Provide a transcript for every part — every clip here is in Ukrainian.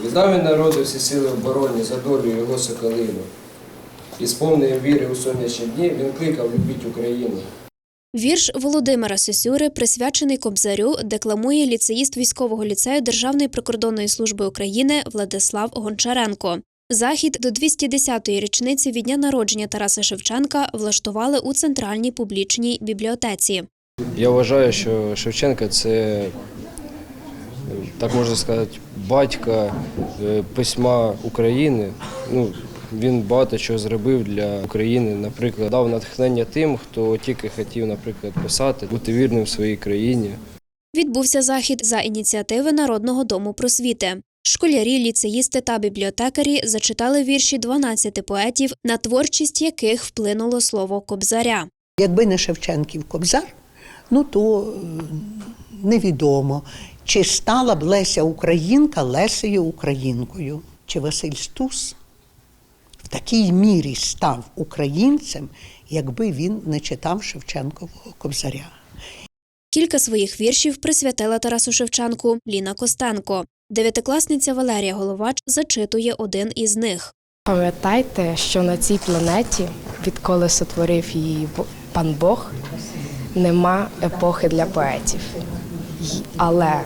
Віддав він народу всі сили оборони за долю його соколину. І сповнив віри у сонячні дні, він кликав любіть Україну. Вірш Володимира Сосюри, присвячений Кобзарю, декламує ліцеїст військового ліцею Державної прикордонної служби України Владислав Гончаренко. Захід до 210-ї річниці від дня народження Тараса Шевченка влаштували у центральній публічній бібліотеці. Я вважаю, що Шевченка це, так можна сказати, батька е, письма України. Ну, він багато чого зробив для України. Наприклад, дав натхнення тим, хто тільки хотів, наприклад, писати, бути вірним своїй країні. Відбувся захід за ініціативи Народного дому просвіти. Школярі, ліцеїсти та бібліотекарі зачитали вірші 12 поетів, на творчість яких вплинуло слово Кобзаря. Якби не Шевченків Кобзар, ну то е, невідомо, чи стала б Леся Українка Лесею Українкою, чи Василь Стус в такій мірі став українцем, якби він не читав Шевченкового Кобзаря. Кілька своїх віршів присвятила Тарасу Шевченку Ліна Костенко. Дев'ятикласниця Валерія Головач зачитує один із них. Пам'ятайте, що на цій планеті, відколи сотворив її пан Бог, нема епохи для поетів. Але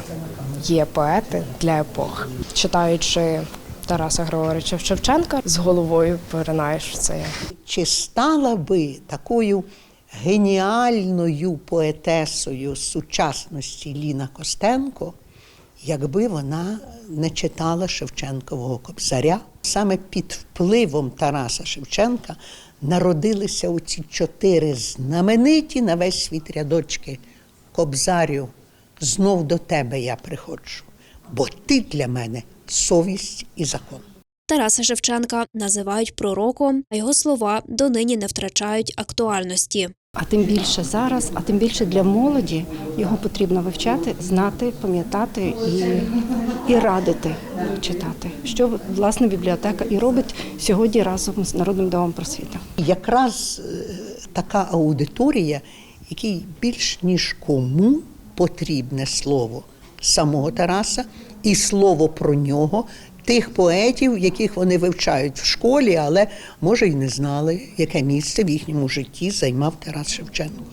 є поети для епох. Читаючи Тараса Григоровича Шевченка, з головою поринаєш в це. Чи стала би такою геніальною поетесою сучасності Ліна Костенко, якби вона не читала Шевченкового кобзаря? Саме під впливом Тараса Шевченка народилися оці чотири знамениті на весь світ рядочки. Кобзарю, знов до тебе я приходжу, бо ти для мене совість і закон. Тараса Шевченка називають пророком, а його слова донині не втрачають актуальності. А тим більше зараз, а тим більше для молоді його потрібно вивчати, знати, пам'ятати і, і радити читати. Що власне бібліотека і робить сьогодні разом з Народним домом просвіти. Якраз е, така аудиторія, якій більш ніж кому потрібне слово самого Тараса і слово про нього, тих поетів, яких вони вивчають в школі, але може й не знали, яке місце в їхньому житті займав Тарас Шевченко.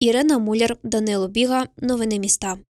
Ірина Муляр, Данило Біга. Новини міста.